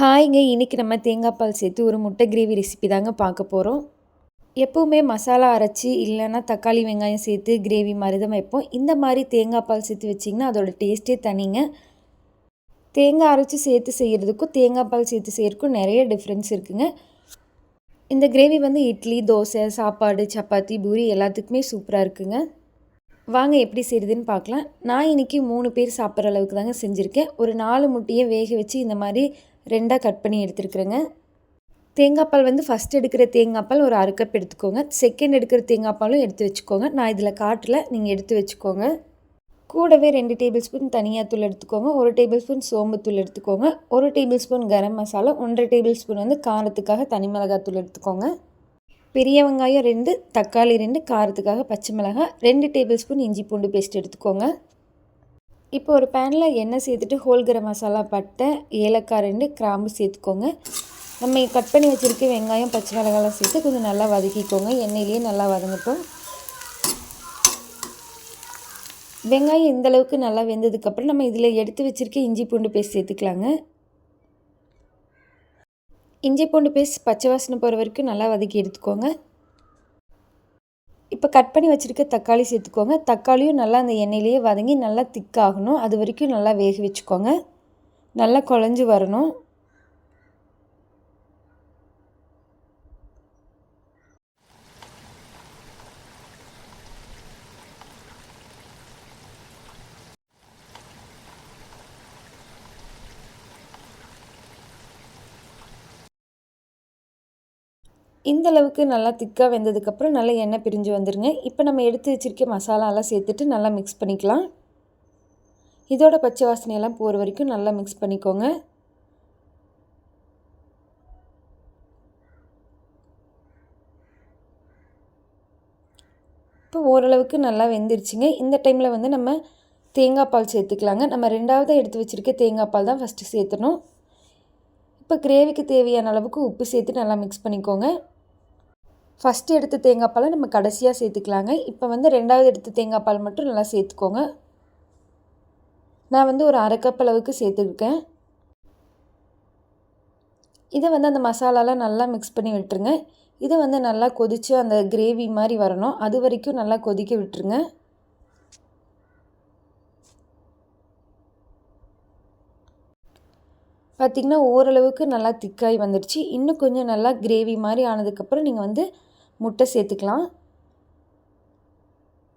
ஹாய்ங்க இன்றைக்கி நம்ம தேங்காய் பால் சேர்த்து ஒரு முட்டை கிரேவி ரெசிபி தாங்க பார்க்க போகிறோம் எப்போவுமே மசாலா அரைச்சி இல்லைன்னா தக்காளி வெங்காயம் சேர்த்து கிரேவி மாதிரி தான் வைப்போம். இந்த மாதிரி தேங்காய் பால் சேர்த்து வச்சிங்கன்னா அதோடய டேஸ்ட்டே தனிங்க. தேங்காய் அரைச்சி சேர்த்து செய்கிறதுக்கும் தேங்காய் பால் சேர்த்து செய்கிறதுக்கும் நிறைய டிஃப்ரென்ஸ் இருக்குங்க. இந்த கிரேவி வந்து இட்லி தோசை சாப்பாடு சப்பாத்தி பூரி எல்லாத்துக்குமே சூப்பராக இருக்குங்க. வாங்க எப்படி செய்கிறதுன்னு பார்க்கலாம். நான் இன்றைக்கி மூணு பேர் சாப்பிட்ற அளவுக்கு தாங்க செஞ்சுருக்கேன். ஒரு நாலு முட்டையை வேக வச்சு இந்த மாதிரி ரெண்டாக கட் பண்ணி எடுத்துருக்குறேங்க. தேங்காய் பால் வந்து ஃபஸ்ட் எடுக்கிற தேங்காய் பால் ஒரு அரை கப் எடுத்துக்கோங்க. செகண்ட் எடுக்கிற தேங்காய் பாலும் எடுத்து வச்சுக்கோங்க. நான் இதில் காட்டில் நீங்கள் எடுத்து வச்சுக்கோங்க. கூடவே ரெண்டு டேபிள் ஸ்பூன் தனியாக தூள் எடுத்துக்கோங்க. ஒரு டேபிள் ஸ்பூன் சோம்புத்தூள் எடுத்துக்கோங்க. ஒரு டேபிள் ஸ்பூன் கரம் மசாலா ஒன்றரை டேபிள் ஸ்பூன் வந்து காரத்துக்காக தனி மிளகாத்தூள் எடுத்துக்கோங்க. பெரிய வெங்காயம் ரெண்டு தக்காளி ரெண்டு காரத்துக்காக பச்சை மிளகாய் ரெண்டு டேபிள் ஸ்பூன் இஞ்சி பூண்டு பேஸ்ட் எடுத்துக்கோங்க. இப்போ ஒரு பேனில் எண்ணெய் சேர்த்துட்டு ஹோல் கரம் மசாலா பட்டை ஏலக்காய் ரெண்டு கிராம்பு சேர்த்துக்கோங்க. நம்ம கட் பண்ணி வச்சுருக்க வெங்காயம் பச்சை மிளகாலாம் சேர்த்து கொஞ்சம் நல்லா வதக்கிக்கோங்க. எண்ணெயிலேயே நல்லா வதங்கட்டும். வெங்காயம் இந்தளவுக்கு நல்லா வெந்ததுக்கப்புறம் நம்ம இதில் எடுத்து வச்சுருக்க இஞ்சி பூண்டு பேஸ்ட் சேர்த்துக்கலாங்க. இஞ்சி பூண்டு பேஸ்ட் பச்சை வாசனை போகிற வரைக்கும் நல்லா வதக்கி எடுத்துக்கோங்க. இப்போ கட் பண்ணி வச்சுருக்க தக்காளி சேர்த்துக்கோங்க. தக்காளியும் நல்லா அந்த எண்ணெயிலேயே வதங்கி நல்லா திக்காகணும் அது வரைக்கும் நல்லா வேக வச்சுக்கோங்க. நல்லா குழஞ்சி வரணும். இந்த அளவுக்கு நல்லா திக்காக வெந்ததுக்கப்புறம் நல்லா எண்ணெய் பிரிஞ்சு வந்துடுங்க இப்போ நம்ம எடுத்து வச்சுருக்க மசாலாலாம் சேர்த்துட்டு நல்லா மிக்ஸ் பண்ணிக்கலாம். இதோட பச்சை வாசனையெல்லாம் போகிற வரைக்கும் நல்லா மிக்ஸ் பண்ணிக்கோங்க. இப்போ ஓரளவுக்கு நல்லா வெந்துருச்சுங்க. இந்த டைமில் வந்து நம்ம தேங்காய் பால் சேர்த்துக்கலாங்க. நம்ம ரெண்டாவது எடுத்து வச்சுருக்க தேங்காய் பால் தான் ஃபஸ்ட்டு சேர்த்துணும். இப்போ கிரேவிக்கு தேவையான அளவுக்கு உப்பு சேர்த்து நல்லா மிக்ஸ் பண்ணிக்கோங்க. ஃபஸ்ட்டு எடுத்த தேங்காய் பாலை நம்ம கடைசியாக சேர்த்துக்கலாங்க. இப்போ வந்து ரெண்டாவது எடுத்த தேங்காய் பால் மட்டும் நல்லா சேர்த்துக்கோங்க. நான் வந்து ஒரு அரை கப் அளவுக்கு சேர்த்துருக்கேன். இதை வந்து அந்த மசாலாலாம் நல்லா மிக்ஸ் பண்ணி விட்டுருங்க. இதை வந்து நல்லா கொதித்து அந்த கிரேவி மாதிரி வரணும். அது வரைக்கும் நல்லா கொதிக்க விட்டுருங்க. பார்த்திங்கன்னா ஓரளவுக்கு நல்லா திக்காகி வந்துடுச்சு இன்னும் கொஞ்சம் நல்லா கிரேவி மாதிரி ஆனதுக்கப்புறம் நீங்கள் வந்து முட்டை சேர்த்துக்கலாம்.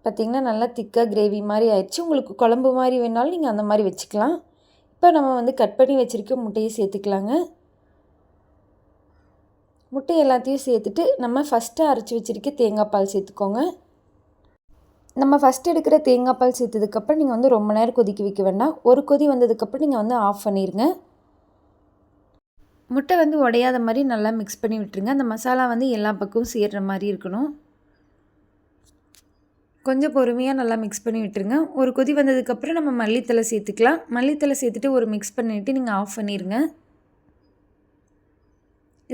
பார்த்திங்கன்னா நல்லா திக்காக கிரேவி மாதிரி ஆயிடுச்சு. உங்களுக்கு குழம்பு மாதிரி வேணாலும் நீங்கள் அந்த மாதிரி வச்சுக்கலாம். இப்போ நம்ம வந்து கட் பண்ணி வச்சுருக்க முட்டையை சேர்த்துக்கலாங்க. முட்டை எல்லாத்தையும் சேர்த்துட்டு நம்ம ஃபஸ்ட்டு அரைச்சி வச்சுருக்க தேங்காய் பால் சேர்த்துக்கோங்க. நம்ம ஃபஸ்ட் எடுக்கிற தேங்காய் பால் சேர்த்ததுக்கப்புறம் நீங்கள் வந்து ரொம்ப நேரம் கொதிக்க வைக்க வேண்டாம். ஒரு கொதி வந்ததுக்கப்புறம் நீங்கள் வந்து ஆஃப் பண்ணிடுங்க முட்டை வந்து உடையாத மாதிரி நல்லா மிக்ஸ் பண்ணி விட்டுருங்க. அந்த மசாலா வந்து எல்லா பக்கமும் சேர்கிற மாதிரி இருக்கணும். கொஞ்சம் பொறுமையாக நல்லா மிக்ஸ் பண்ணி விட்டுருங்க. ஒரு கொதி வந்ததுக்கப்புறம் நம்ம மல்லித்தலை சேர்த்துக்கலாம். மல்லித்தலை சேர்த்துட்டு ஒரு மிக்ஸ் பண்ணிவிட்டு நீங்கள் ஆஃப் பண்ணிடுங்க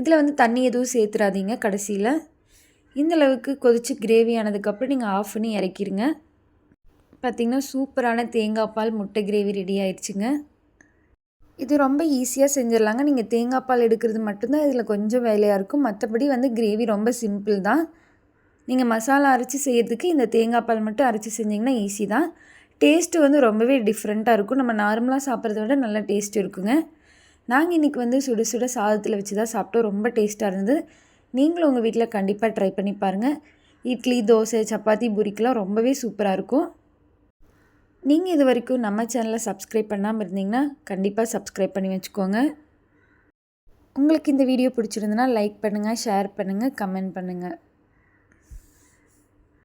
இதில் வந்து தண்ணி எதுவும் சேர்த்துறாதீங்க கடைசியில். இந்தளவுக்கு கொதித்து கிரேவி ஆனதுக்கப்புறம் நீங்கள் ஆஃப் பண்ணி இறக்கிடுங்க பார்த்திங்கன்னா சூப்பரான தேங்காய் பால் முட்டை கிரேவி ரெடி ஆயிடுச்சுங்க. இது ரொம்ப ஈஸியாக செஞ்சிடலாங்க. நீங்கள் தேங்காய் பால் எடுக்கிறது மட்டும்தான் இதில் கொஞ்சம் வேலையாக இருக்கும். மற்றபடி வந்து கிரேவி ரொம்ப சிம்பிள் தான். நீங்கள் மசாலா அரைச்சி செய்கிறதுக்கு இந்த தேங்காய் பால் மட்டும் அரைச்சி செஞ்சிங்கன்னா ஈஸி தான். டேஸ்ட்டு வந்து ரொம்பவே டிஃப்ரெண்ட்டாக இருக்கும். நம்ம நார்மலாக சாப்பிட்றத விட நல்ல டேஸ்ட் இருக்குங்க. நாங்கள் இன்றைக்கி வந்து சுட சுட சாதத்தில் வச்சு தான் சாப்பிட்டோம். ரொம்ப டேஸ்ட்டாக இருந்தது. நீங்களும் உங்கள் வீட்டில் கண்டிப்பாக ட்ரை பண்ணி பாருங்கள் இட்லி தோசை சப்பாத்தி பூரிக்கெலாம் ரொம்பவே சூப்பராக இருக்கும். நீங்கள் இது வரைக்கும் நம்ம சேனலை சப்ஸ்கிரைப் பண்ணாமல் இருந்தீங்கன்னா கண்டிப்பாக சப்ஸ்கிரைப் பண்ணி வச்சுக்கோங்க. உங்களுக்கு இந்த வீடியோ பிடிச்சிருந்தனா லைக் பண்ணுங்கள் ஷேர் பண்ணுங்கள் கமெண்ட் பண்ணுங்கள்